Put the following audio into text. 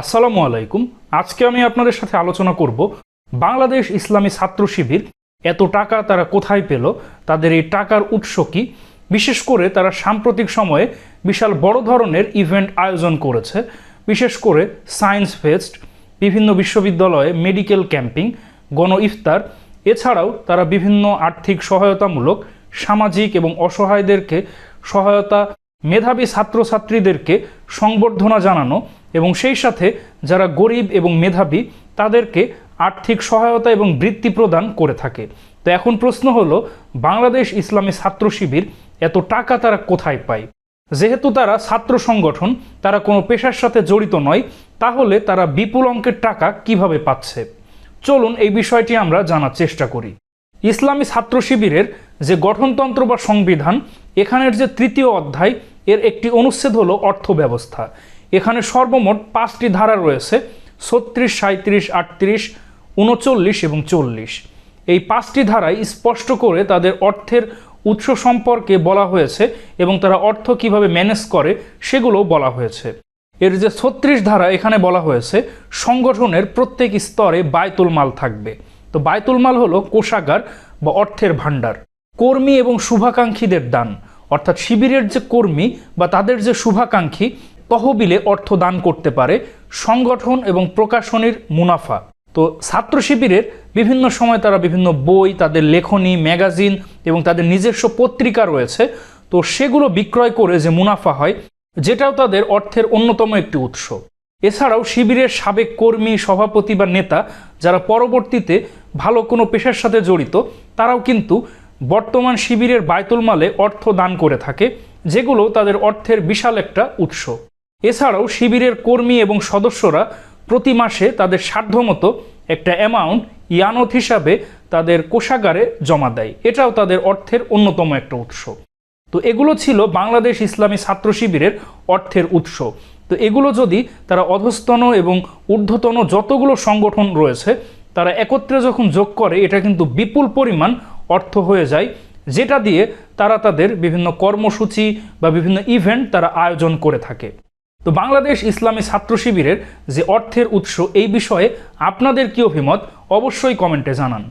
আসসালামু আলাইকুম। আজকে আমি আপনাদের সাথে আলোচনা করব, বাংলাদেশ ইসলামী ছাত্র শিবির এত টাকা তারা কোথায় পেল, তাদের এই টাকার উৎস কি? বিশেষ করে তারা সাম্প্রতিক সময়ে বিশাল বড় ধরনের ইভেন্ট আয়োজন করেছে। বিশেষ করে সায়েন্স ফেস্ট, বিভিন্ন বিশ্ববিদ্যালয়ে মেডিকেল ক্যাম্পিং, গণ ইফতার, এছাড়াও তারা বিভিন্ন আর্থিক সহায়তামূলক, সামাজিক এবং অসহায়দেরকে সহায়তা মেধাবী ছাত্রছাত্রীদেরকে সংবর্ধনা জানানো এবং সেই সাথে যারা গরিব এবং মেধাবী, তাদেরকে আর্থিক সহায়তা এবং বৃত্তি প্রদান করে থাকে। তো এখন প্রশ্ন হলো, বাংলাদেশ ইসলামী ছাত্র শিবির এত টাকা তারা কোথায় পায়? যেহেতু তারা ছাত্র সংগঠন, তারা কোনো পেশার সাথে জড়িত নয়, তাহলে তারা বিপুল অঙ্কের টাকা কীভাবে পাচ্ছে? চলুন এই বিষয়টি আমরা জানার চেষ্টা করি। ইসলামী ছাত্র শিবিরের যে গঠনতন্ত্র বা সংবিধান, এখানের যে তৃতীয় অধ্যায়, এর একটি অনুচ্ছেদ হলো অর্থ ব্যবস্থা এখানে সর্বমোট পাঁচটি ধারা রয়েছে, ছত্রিশ সাঁত্রিশ আটত্রিশ, উনচল্লিশ এবং চল্লিশ। এই পাঁচটি ধারায় স্পষ্ট করে তাদের অর্থের উৎস সম্পর্কে বলা হয়েছে এবং তারা অর্থ কীভাবে ম্যানেজ করে সেগুলো বলা হয়েছে। এর যে ছত্রিশ ধারা, এখানে বলা হয়েছে, সংগঠনের প্রত্যেক স্তরে বায়তুল মাল থাকবে। তো বায়তুল মাল হলো কোষাগার বা অর্থের ভাণ্ডার। কর্মী এবং শুভাকাঙ্ক্ষীদের দান, অর্থাৎ শিবিরের যে কর্মী বা তাদের যে শুভাকাঙ্ক্ষী, তহবিলে অর্থ দান করতে পারে সংগঠন এবং প্রকাশনীর মুনাফা। তো ছাত্র শিবিরের বিভিন্ন সময় তারা বিভিন্ন বই, তাদের লেখনী, ম্যাগাজিন এবং তাদের নিজস্ব পত্রিকা রয়েছে। তো সেগুলো বিক্রয় করে যে মুনাফা হয়, যেটাও তাদের অর্থের অন্যতম একটি উৎস। এছাড়াও শিবিরের সাবেক কর্মী, সভাপতি বা নেতা, যারা পরবর্তীতে ভালো কোনো পেশার সাথে জড়িত, তারাও কিন্তু বর্তমান শিবিরের বায়তুল মালে অর্থ দান করে থাকে, যেগুলো তাদের অর্থের বিশাল একটা উৎস। এছাড়াও শিবিরের কর্মী এবং সদস্যরা প্রতি মাসে তাদের সাধ্যমতো একটা অ্যামাউন্ট ইয়ানত হিসাবে তাদের কোষাগারে জমা দেয়। এটাও তাদের অর্থের অন্যতম একটা উৎস। তো এগুলো ছিল বাংলাদেশ ইসলামী ছাত্র শিবিরের অর্থের উৎস। তো এগুলো যদি তারা অধস্তন এবং ঊর্ধ্বতন যতগুলো সংগঠন রয়েছে তারা একত্রে যখন যোগ করে, এটা কিন্তু বিপুল পরিমাণ অর্থ হয়ে যায়, যেটা দিয়ে তারা তাদের বিভিন্ন কর্মসূচি বা বিভিন্ন ইভেন্ট তারা আয়োজন করে থাকে। তো বাংলাদেশ ইসলামী ছাত্র শিবিরের যে অর্থের উৎস এই বিষয়ে আপনাদের কি অভিমত, অবশ্যই কমেন্টে জানান।